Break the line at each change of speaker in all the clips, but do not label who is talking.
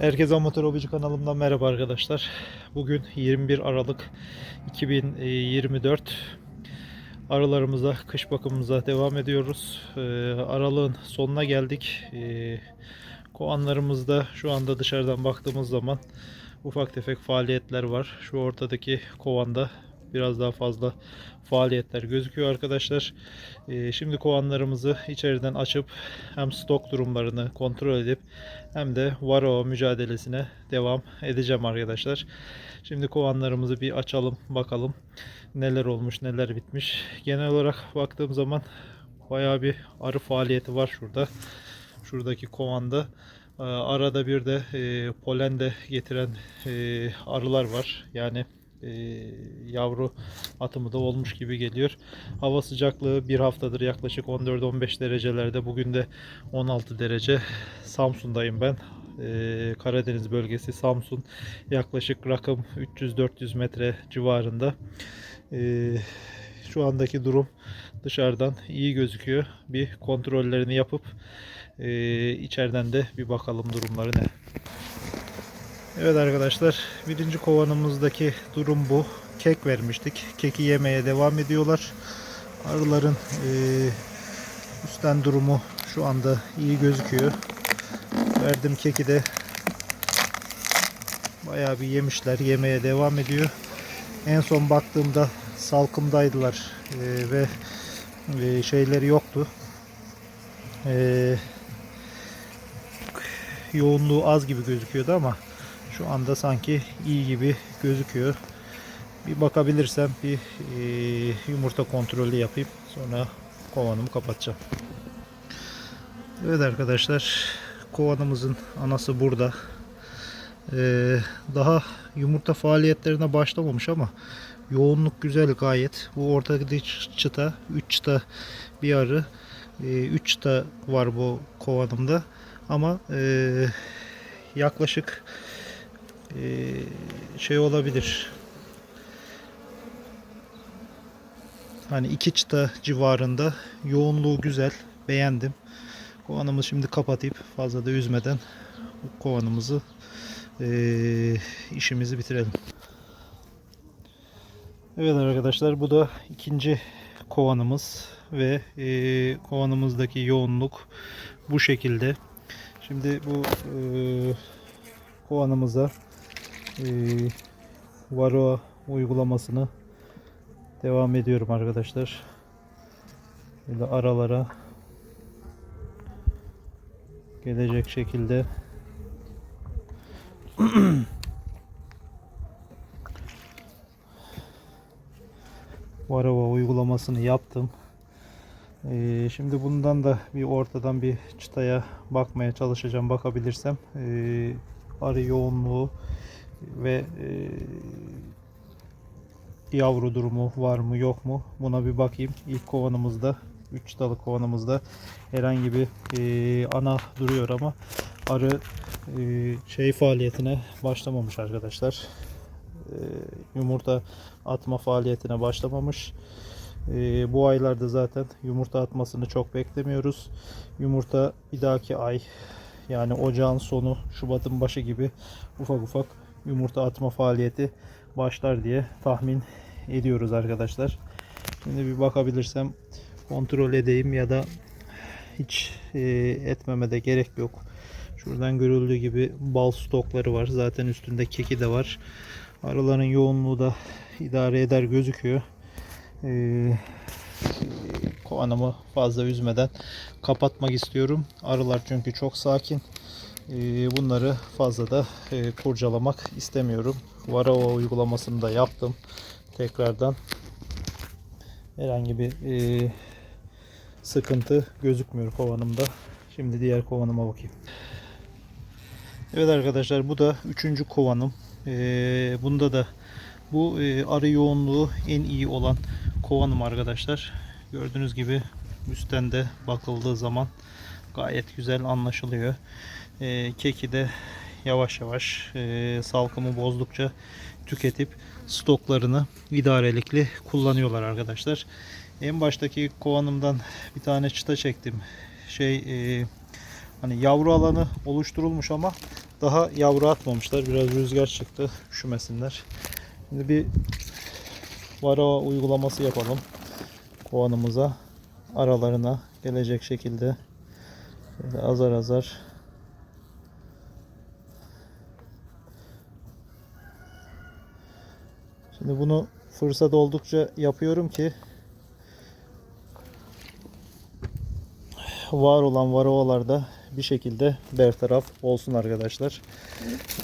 Herkese Amatör Hobici kanalımdan merhaba arkadaşlar. Bugün 21 Aralık 2024. Aralarımıza, kış bakımımıza devam ediyoruz. Ee, Aralığın sonuna geldik. Ee, Kovanlarımızda şu anda dışarıdan baktığımız zaman ufak tefek faaliyetler var. Şu ortadaki kovanda biraz daha fazla faaliyetler gözüküyor arkadaşlar. Ee, Şimdi kovanlarımızı içeriden açıp hem stok durumlarını kontrol edip hem de varo mücadelesine devam edeceğim arkadaşlar. Şimdi kovanlarımızı bir açalım bakalım neler olmuş neler bitmiş. Genel olarak baktığım zaman bayağı bir arı faaliyeti var şurada. Şuradaki kovanda. Ee, Arada bir de e, polen de getiren e, arılar var. Yani e, yavru atımı da olmuş gibi geliyor. Hava sıcaklığı bir haftadır yaklaşık 14-15 derecelerde. Bugün de 16 derece. Samsun'dayım ben. E, Karadeniz bölgesi Samsun. Yaklaşık rakım 300-400 metre civarında. E, şu andaki durum dışarıdan iyi gözüküyor. Bir kontrollerini yapıp içeriden de bir bakalım durumları ne. Evet arkadaşlar birinci kovanımızdaki durum bu. Kek vermiştik. Keki yemeye devam ediyorlar. Arıların e, üstten durumu şu anda iyi gözüküyor. Verdim keki de bayağı bir yemişler. Yemeye devam ediyor. En son baktığımda salkımdaydılar e, ve e, şeyleri yoktu. E, yoğunluğu az gibi gözüküyordu ama şu anda sanki iyi gibi gözüküyor. Bir bakabilirsem bir e, yumurta kontrolü yapayım. Sonra kovanımı kapatacağım. Evet arkadaşlar kovanımızın anası burada. Ee, daha yumurta faaliyetlerine başlamamış ama yoğunluk güzel gayet. Bu ortadaki çıta 3 çıta bir arı 3 çıta var bu kovanımda ama e, yaklaşık şey olabilir. Hani iki çıta civarında yoğunluğu güzel beğendim. Kovanımızı şimdi kapatıp fazla da üzmeden bu kovanımızı e, işimizi bitirelim. Evet arkadaşlar bu da ikinci kovanımız ve e, kovanımızdaki yoğunluk bu şekilde. Şimdi bu e, kovanımıza e, Varroa uygulamasını devam ediyorum arkadaşlar. Böyle aralara gelecek şekilde Varroa uygulamasını yaptım. Ee, şimdi bundan da bir ortadan bir çıtaya bakmaya çalışacağım bakabilirsem. Ee, arı yoğunluğu ve e, yavru durumu var mı yok mu buna bir bakayım. İlk kovanımızda 3 çıtalı kovanımızda herhangi bir e, ana duruyor ama arı e, şey faaliyetine başlamamış arkadaşlar. E, yumurta atma faaliyetine başlamamış. Ee, bu aylarda zaten yumurta atmasını çok beklemiyoruz. Yumurta bir dahaki ay yani ocağın sonu Şubat'ın başı gibi ufak ufak yumurta atma faaliyeti başlar diye tahmin ediyoruz arkadaşlar. Şimdi bir bakabilirsem kontrol edeyim ya da hiç e, etmeme de gerek yok. Şuradan görüldüğü gibi bal stokları var. Zaten üstünde keki de var. Arıların yoğunluğu da idare eder gözüküyor. Ee, kovanımı fazla üzmeden kapatmak istiyorum. Arılar çünkü çok sakin. Ee, bunları fazla da e, kurcalamak istemiyorum. Varroa uygulamasını da yaptım. Tekrardan herhangi bir e, sıkıntı gözükmüyor kovanımda. Şimdi diğer kovanıma bakayım. Evet arkadaşlar bu da üçüncü kovanım. Ee, bunda da bu e, arı yoğunluğu en iyi olan kovanım arkadaşlar. Gördüğünüz gibi üstten de bakıldığı zaman gayet güzel anlaşılıyor. E, keki de yavaş yavaş e, salkımı bozdukça tüketip stoklarını idarelikli kullanıyorlar arkadaşlar. En baştaki kovanımdan bir tane çıta çektim. Şey e, Hani yavru alanı oluşturulmuş ama daha yavru atmamışlar. Biraz rüzgar çıktı. Üşümesinler. Şimdi bir varo uygulaması yapalım. Kovanımıza aralarına gelecek şekilde azar azar Şimdi bunu fırsat oldukça yapıyorum ki var olan varovalarda bir şekilde bertaraf olsun arkadaşlar.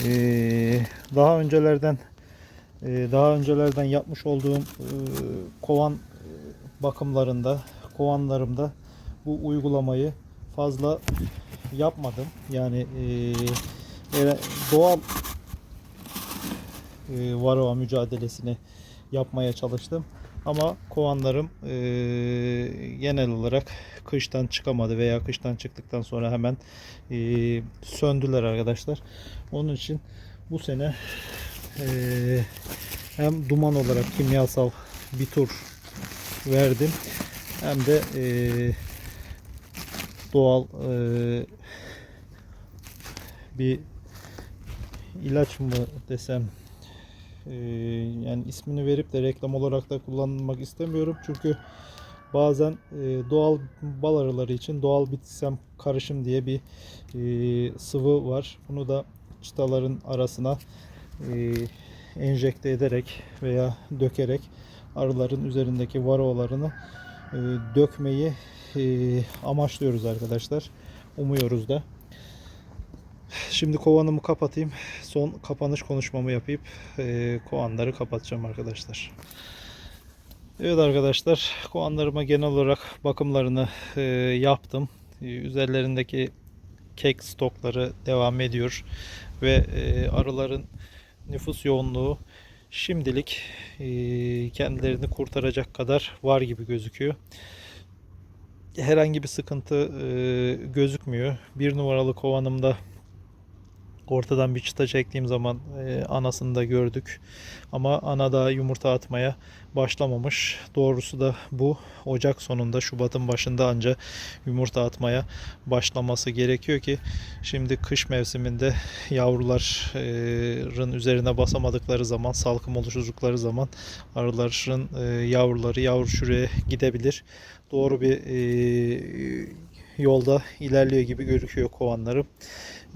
Ee, daha öncelerden e, daha öncelerden yapmış olduğum e, kovan bakımlarında, kovanlarımda bu uygulamayı fazla yapmadım. Yani e, doğal e, mücadelesini yapmaya çalıştım. Ama kovanlarım e, genel olarak kıştan çıkamadı veya kıştan çıktıktan sonra hemen e, söndüler arkadaşlar. Onun için bu sene e, hem duman olarak kimyasal bir tur verdim hem de e, doğal e, bir ilaç mı desem ee, yani ismini verip de reklam olarak da kullanmak istemiyorum. Çünkü bazen e, doğal bal arıları için doğal bitkisel karışım diye bir e, sıvı var. Bunu da çıtaların arasına e, enjekte ederek veya dökerek arıların üzerindeki varolarını e, dökmeyi e, amaçlıyoruz arkadaşlar. Umuyoruz da. Şimdi kovanımı kapatayım. Son kapanış konuşmamı yapıp e, kovanları kapatacağım arkadaşlar. Evet arkadaşlar kovanlarıma genel olarak bakımlarını e, yaptım. E, üzerlerindeki kek stokları devam ediyor. Ve e, arıların nüfus yoğunluğu şimdilik e, kendilerini kurtaracak kadar var gibi gözüküyor. Herhangi bir sıkıntı e, gözükmüyor. Bir numaralı kovanımda ortadan bir çıta çektiğim zaman e, anasını da gördük. Ama ana da yumurta atmaya başlamamış. Doğrusu da bu. Ocak sonunda Şubat'ın başında anca yumurta atmaya başlaması gerekiyor ki şimdi kış mevsiminde yavruların üzerine basamadıkları zaman salkım oluşturdukları zaman arıların e, yavruları yavru şuraya gidebilir. Doğru bir e, yolda ilerliyor gibi gözüküyor kovanlarım.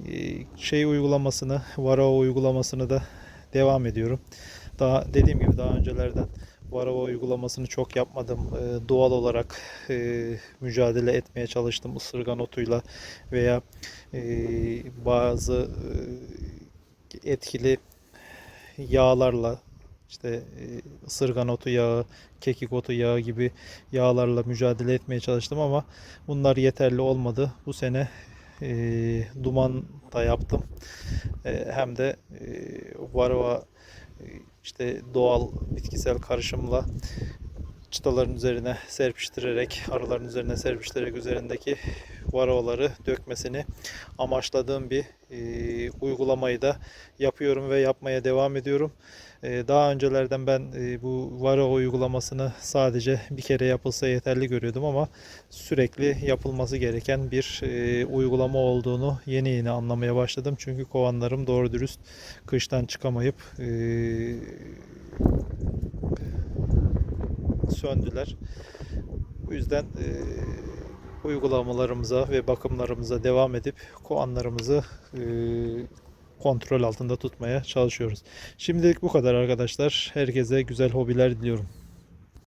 Ee, şey uygulamasını, Varroa uygulamasını da devam ediyorum. Daha dediğim gibi daha öncelerden Varroa uygulamasını çok yapmadım. Ee, doğal olarak e, mücadele etmeye çalıştım ısırgan otuyla veya e, bazı e, etkili yağlarla işte e, ısırgan otu yağı, kekik otu yağı gibi yağlarla mücadele etmeye çalıştım ama bunlar yeterli olmadı. Bu sene e, duman da yaptım. E, hem de e, varroa e, işte doğal bitkisel karışımla çıtaların üzerine serpiştirerek, arıların üzerine serpiştirerek üzerindeki varoları dökmesini amaçladığım bir e, uygulamayı da yapıyorum ve yapmaya devam ediyorum. E, daha öncelerden ben e, bu varo uygulamasını sadece bir kere yapılsa yeterli görüyordum ama sürekli yapılması gereken bir e, uygulama olduğunu yeni yeni anlamaya başladım. Çünkü kovanlarım doğru dürüst kıştan çıkamayıp e, söndüler. Bu yüzden e, uygulamalarımıza ve bakımlarımıza devam edip kovanlarımızı e, kontrol altında tutmaya çalışıyoruz. Şimdilik bu kadar arkadaşlar. Herkese güzel hobiler diliyorum.